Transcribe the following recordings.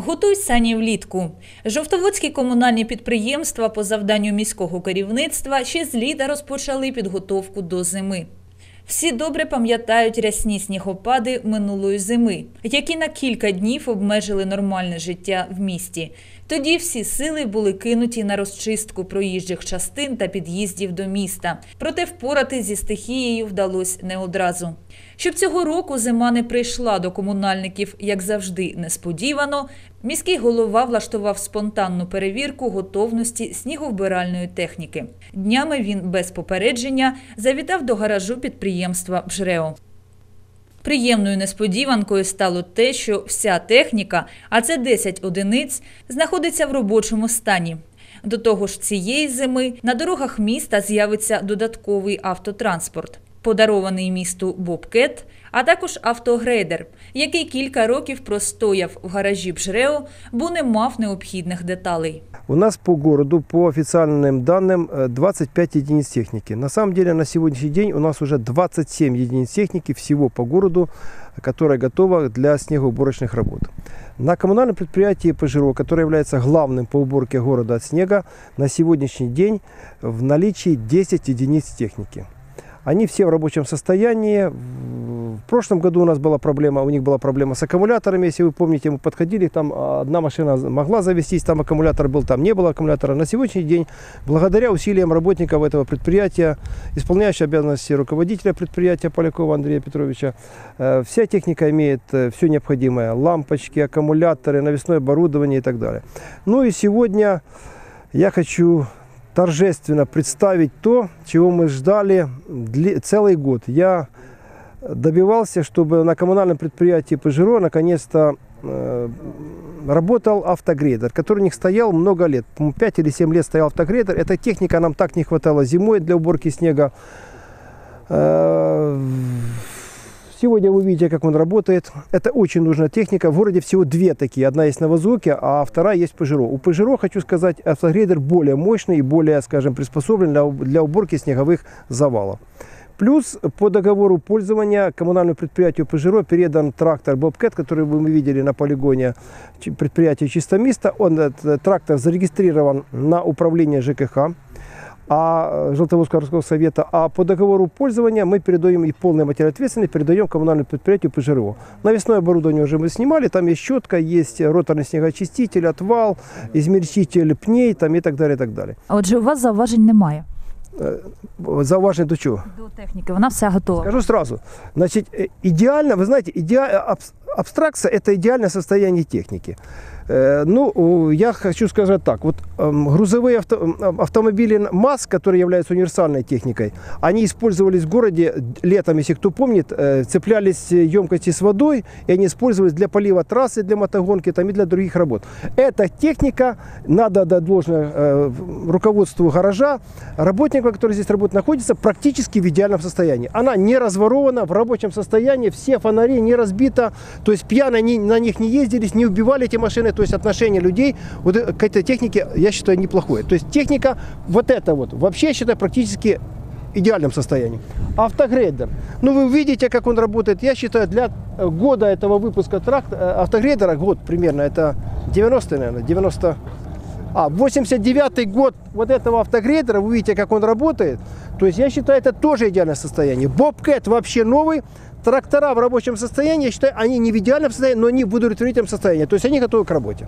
Готуй сані влітку. Жовтоводські комунальні підприємства по завданню міського керівництва ще з літа розпочали підготовку до зими. Всі добре пам'ятають рясні снігопади минулої зими, які на кілька днів обмежили нормальне життя в місті. Тоді всі сили були кинуті на розчистку проїжджих частин та під'їздів до міста. Проте впорати зі стихією вдалося не одразу. Щоб цього року зима не прийшла до комунальників, як завжди, несподівано, міський голова влаштував спонтанну перевірку готовності сніговбиральної техніки. Днями він без попередження завітав до гаражу підприємства «Бжрео». Приємною несподіванкою стало те, що вся техніка, а це 10 одиниць, знаходиться в робочому стані. До того ж, цієї зими на дорогах міста з'явиться додатковий автотранспорт, подарований місту Бобкет, а також автогрейдер, який кілька років простояв в гаражі Бжрео, бо не мав необхідних деталей. У нас по городу, по официальным данным, э, 25 единиц техники. На самом деле на сегодняшний день у нас уже 27 единиц техники всего по городу, которая готова для снегоуборочных работ. На коммунальном предприятии «Пожиро», которое является главным по уборке города от снега, на сегодняшний день в наличии 10 единиц техники. Они все в рабочем состоянии. В прошлом году у нас была проблема, у них была проблема с аккумуляторами. Если вы помните, мы подходили, там одна машина могла завестись, там аккумулятор был, там не было аккумулятора. На сегодняшний день, благодаря усилиям работников этого предприятия, исполняющего обязанности руководителя предприятия Полякова Андрея Петровича, э, вся техника имеет все необходимое. Лампочки, аккумуляторы, навесное оборудование и так далее. Ну и сегодня я хочу торжественно представить то, чего мы ждали целый год. Я добивался, чтобы на коммунальном предприятии Пожиро наконец-то э, работал автогрейдер, который у них стоял много лет. 5 или 7 лет стоял автогрейдер. Эта техника нам так не хватало зимой для уборки снега. Э, Сегодня вы видите, как он работает. Это очень нужная техника. В городе всего две такие. Одна есть на Вазуке, а вторая есть в Пежиро. У Пежиро, хочу сказать, автогрейдер более мощный и более, скажем, приспособлен для уборки снеговых завалов. Плюс по договору пользования коммунальному предприятию Пежиро передан трактор Бобкет, который мы видели на полигоне предприятия Чистомиста. Он, этот трактор зарегистрирован на управление ЖКХ а Желтоводского городского совета, а по договору пользования мы передаем и полная материальная ответственность передаем коммунальному предприятию ПЖРО. Навесное оборудование уже мы снимали, там есть щетка, есть роторный снегоочиститель, отвал, измельчитель пней там и так далее, и так далее. А отже, у вас зауважень немає Зауваження до чого? до техніки. Вона вся готова. Скажу сразу. Значит, идеально, вы знаете, иде... абстракция – это идеальное состояние техники. Ну, я хочу сказать так. Вот грузовые авто, автомобили МАЗ, которые являются универсальной техникой, они использовались в городе летом, если кто помнит, цеплялись емкости с водой, и они использовались для полива трассы, для мотогонки там, и для других работ. Эта техника, надо отдать должное руководству гаража, работникам, которые здесь работают, находится практически в идеальном состоянии. Она не разворована, в рабочем состоянии, все фонари не разбиты, то есть пьяно они на них не ездились, не убивали эти машины, то есть отношение людей вот к этой технике, я считаю, неплохое. То есть техника вот эта вот, вообще, я считаю, практически идеальном состоянии. Автогрейдер. Ну, вы видите, как он работает. Я считаю, для года этого выпуска тракт, автогрейдера, год примерно, это 90 наверное, 90... А, 89 год вот этого автогрейдера, вы видите, как он работает. То есть, я считаю, это тоже идеальное состояние. Бобкет вообще новый, трактора в рабочем состоянии, я считаю, они не в идеальном состоянии, но они в удовлетворительном состоянии. То есть они готовы к работе.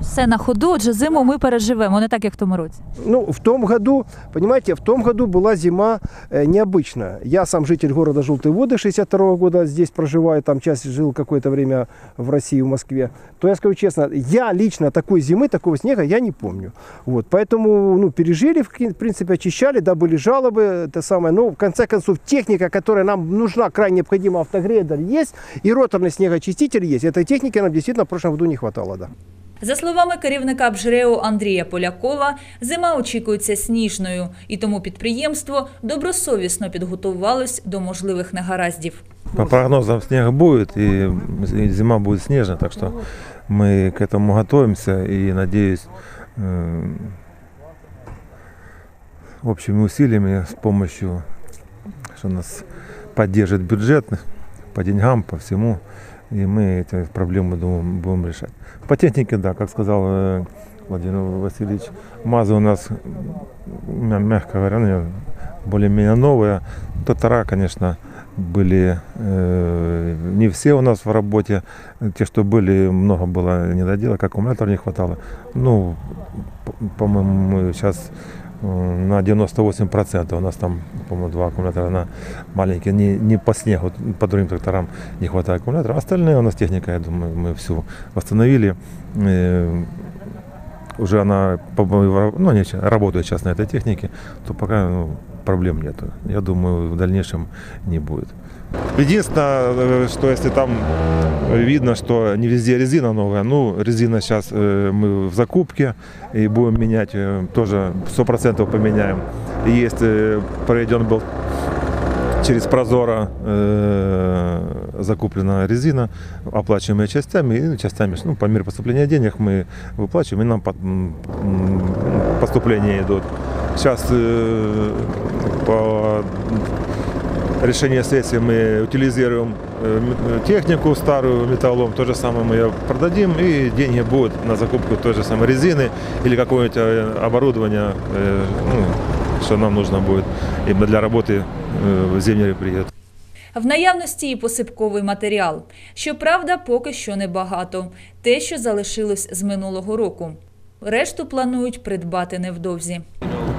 Все на ходу, отже, зиму ми переживемо, не так, як в тому році. Ну, в том году, понимаете, в том году была зима э, необычная. Я сам житель города Желтые Воды 62 -го года, здесь проживаю, там часть жил какое-то время в России, в Москве. То я скажу честно, я лично такой зимы, такого снега я не помню. Вот, поэтому, ну, пережили, в принципе, очищали, да, были жалобы, это самое. Но, в конце концов, техника, которая нам нужна, крайне необходима, автогрейдер есть, и роторный снегоочиститель есть. Этой техники нам действительно в прошлом году не хватало, да. За словами керівника Бжрео Андрія Полякова, зима очікується сніжною, і тому підприємство добросовісно підготувалось до можливих негараздів. По прогнозам снега будет, и зима будет снежная, так что мы к этому готовимся и надеюсь э, общими усилиями с помощью, что нас поддержит бюджет по деньгам, по всему, И мы эти проблемы, думаю, будем решать. По технике, да, как сказал э, Владимир Васильевич, МАЗы у нас, мя- мягко говоря, ну, более-менее новые. Татара, конечно, были э, не все у нас в работе. Те, что были, много было недоделок, аккумулятор не хватало. Ну, по-моему, сейчас на 98% у нас там, по-моему, два аккумулятора на маленькие, не, не по снегу, по другим тракторам не хватает аккумулятора. Остальные у нас техника, я думаю, мы всю восстановили. Э, уже она, ну, они ща- работают сейчас на этой технике, то пока ну, проблем нету. Я думаю, в дальнейшем не будет. Единственное, э, что если там видно, что не везде резина новая, ну, резина сейчас мы в закупке и будем менять, э, тоже 100% поменяем. И э, проведен был через Прозора э, закуплена резина, оплачиваемая частями, и частями, ну, по мере поступления денег мы выплачиваем, и нам по- поступления идут. Сейчас э, по решению сессии мы утилизируем э, м- э, технику старую, металлом, то же самое мы ее продадим, и деньги будут на закупку той же самой резины или какого-нибудь э, оборудования, э, ну, что нам нужно будет именно для работы э, в зимний период. В наявності і посипковий матеріал. Щоправда, поки що небагато. Те, що залишилось з минулого року. Решту планують придбати невдовзі.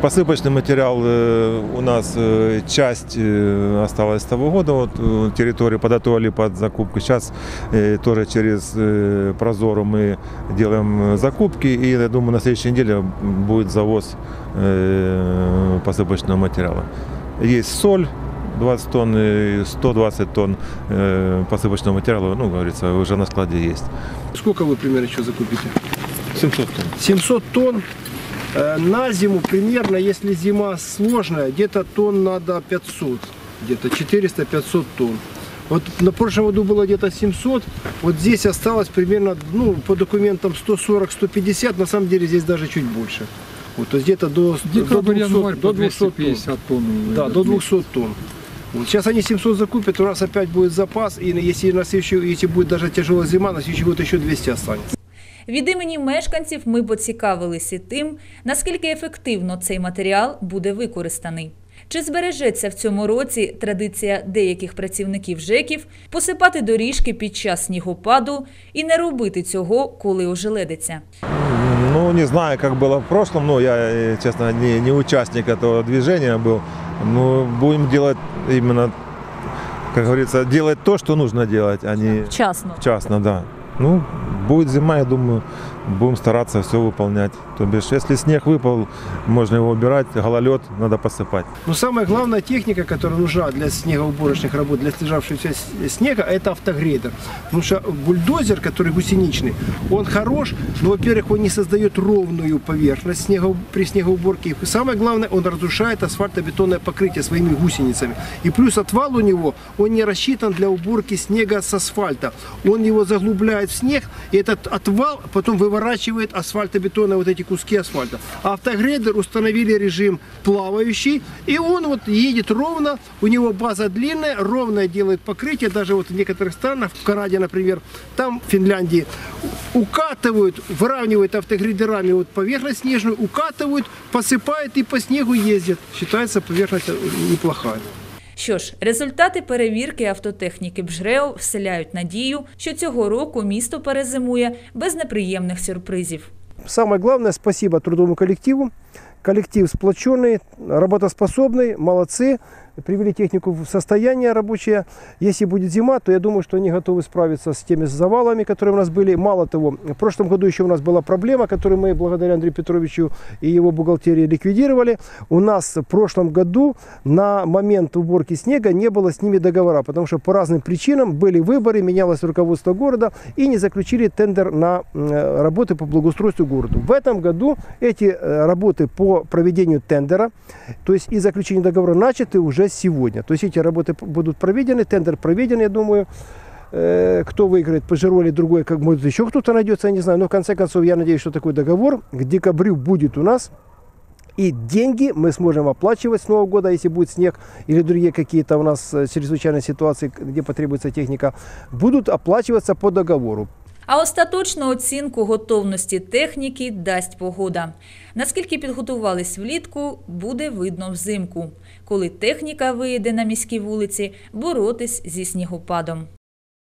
Посыпочный материал э, у нас э, часть э, осталась с того года, вот территорию подготовили под закупку. Сейчас тоже через Прозору мы делаем закупки, и я думаю, на следующей неделе будет завоз посыпочного материала. Есть соль, 20 тонн, и 120 тонн посыпочного материала, ну, говорится, уже на складе есть. Сколько вы примерно еще закупите? 700 тонн. 700 тонн. Э, На зиму примерно, если зима сложная, где-то тонн надо 500, где-то 400-500 тонн. Вот на прошлом году было где-то 700, вот здесь осталось примерно, ну, по документам 140-150, на самом деле здесь даже чуть больше. Вот, то есть где-то до, до Декабрь, 200, январь до по 200 тонн. 250 тонн. Да, до 200 тонн. Вот сейчас они 700 закупят, у нас опять будет запас, и если на следующий, если будет даже тяжелая зима, на следующий год еще 200 останется. Від імені мешканців ми поцікавилися тим, наскільки ефективно цей матеріал буде використаний. Чи збережеться в цьому році традиція деяких працівників ЖЕКів посипати доріжки під час снігопаду і не робити цього, коли ожеледиться? Ну, не знаю, как было в прошлом, но я, э, честно, не, не участник этого движения был. Но будем делать именно, как говорится, делать то, что нужно делать, а не Вчасно. частно, да. Ну, будет зима, я думаю, будем стараться все выполнять. То бишь, если снег выпал, можно его убирать, гололед надо посыпать. Но самая главная техника, которая нужна для снегоуборочных работ, для слежавшегося снега, это автогрейдер. Потому что бульдозер, который гусеничный, он хорош, но, во-первых, он не создает ровную поверхность снего- при снегоуборке. И самое главное, он разрушает асфальтобетонное покрытие своими гусеницами. И плюс отвал у него, он не рассчитан для уборки снега с асфальта. Он его заглубляет в снег, и этот отвал потом выворачивает асфальтобетонные вот эти куски асфальта. Автогрейдер установили режим плавающий, и он вот едет ровно, у него база длинная, ровное делает покрытие, даже вот в некоторых странах, в Канаде, например, там, в Финляндии, укатывают, выравнивают автогрейдерами вот поверхность снежную, укатывают, посыпают и по снегу ездят. Считается поверхность неплохая. Що ж, результати перевірки автотехніки Бжрео вселяють надію, що цього року місто перезимує без неприємних сюрпризів. Самое главное, спасибо трудовому коллективу. Коллектив сплоченный, работоспособный, молодцы. Привели технику в состояние рабочее. Если будет зима, то я думаю, что они готовы справиться с теми завалами, которые у нас были. Мало того, в прошлом году еще у нас была проблема, которую мы благодаря Андрею Петровичу и его бухгалтерии ликвидировали. У нас в прошлом году на момент уборки снега не было с ними договора, потому что по разным причинам были выборы, менялось руководство города и не заключили тендер на э, работы по благоустройству города. В этом году эти э, работы по проведению тендера, то есть и заключение договора начаты уже сегодня. То есть эти работы будут проведены, тендер проведен, я думаю. Э, Кто выиграет, Пожиро или другой, как может еще кто-то найдется, я не знаю. Но в конце концов, я надеюсь, что такой договор к декабрю будет у нас. И деньги мы сможем оплачивать с Нового года, если будет снег или другие какие-то у нас э, чрезвычайные ситуации, где потребуется техника, будут оплачиваться по договору. А остаточну оцінку готовності техніки дасть погода. Наскільки підготувались влітку, буде видно взимку, коли техніка вийде на міські вулиці боротись зі снігопадом.